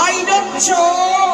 I don't show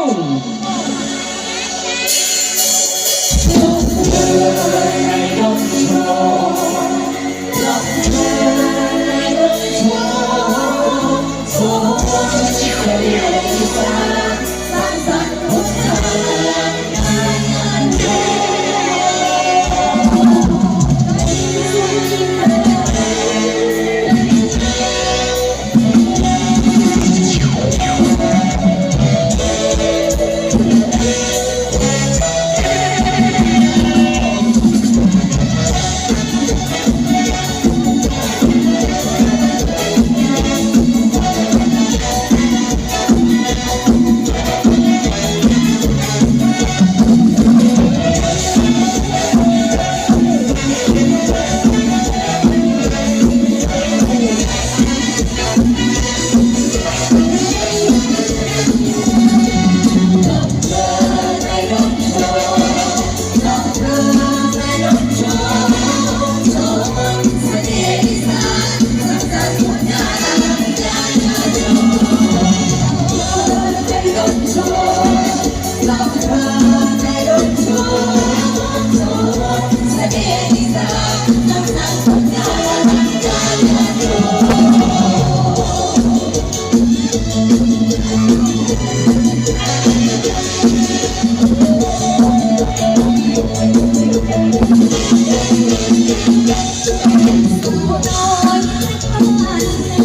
เ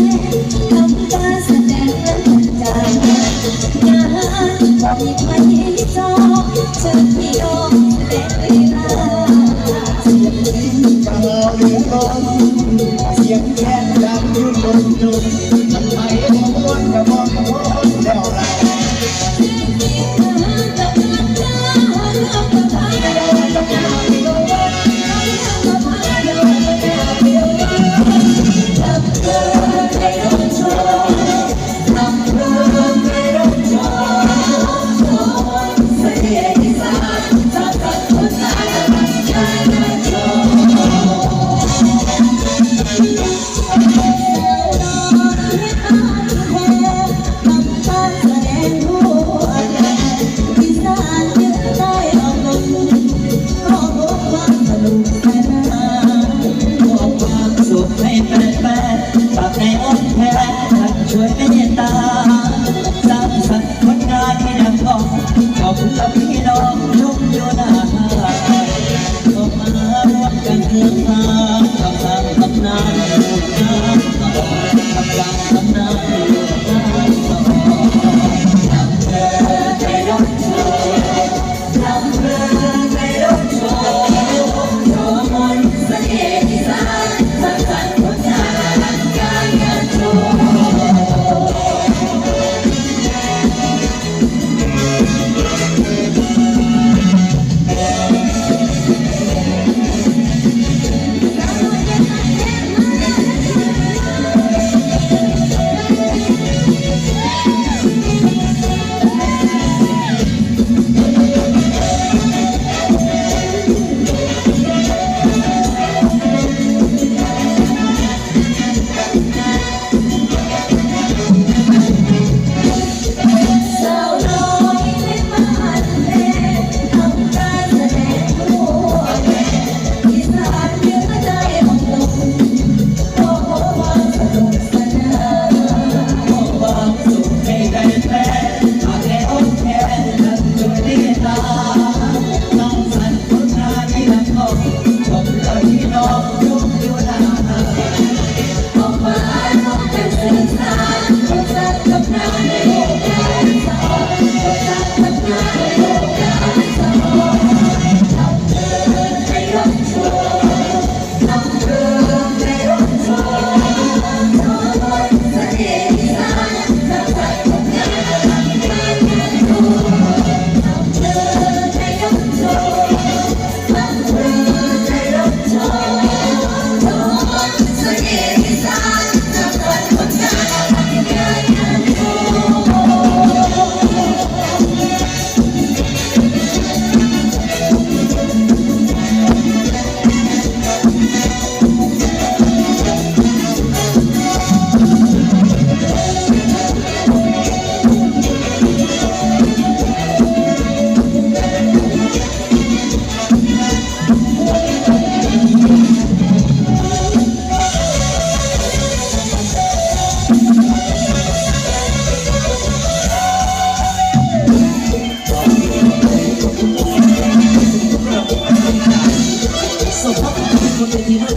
Put it in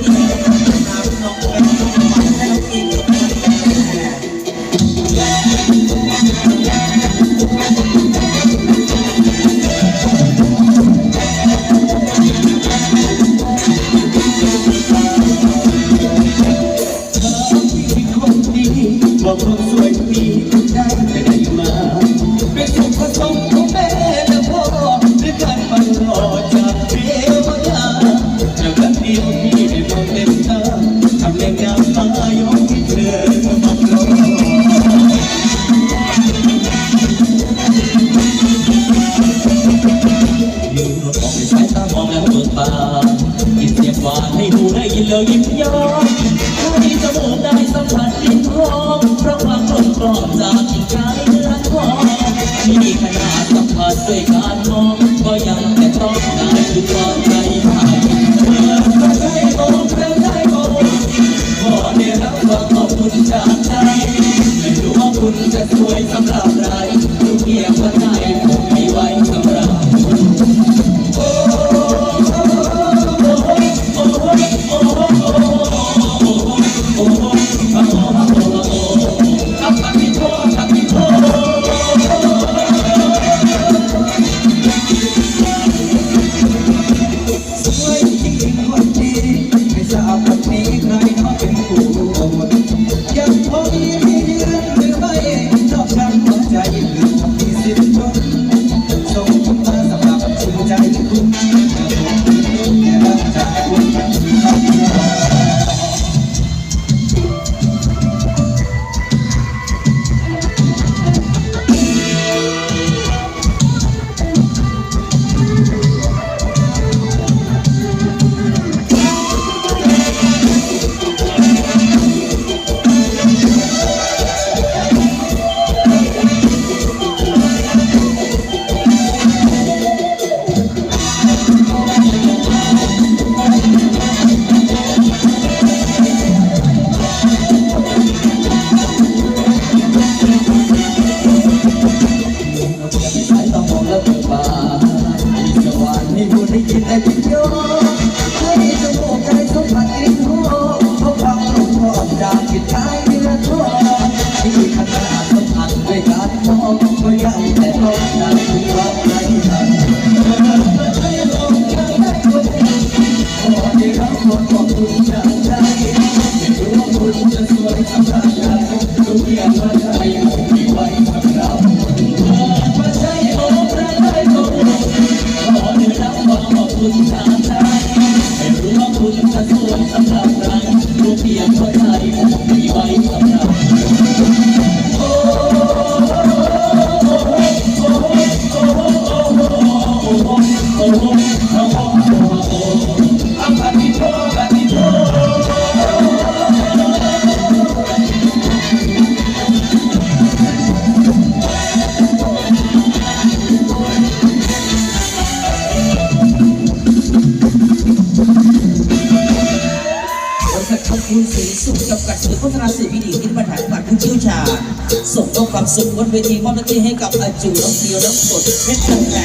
Yeah. สิพิธีคิดีโอที่มาถ่ายบัตรผู้เชี่ยวชาญส่งมอบความสุขบนเวทีมอบหน้าที่ให้กับอาจูน้องเดียวน้องกดเพชรทองแหล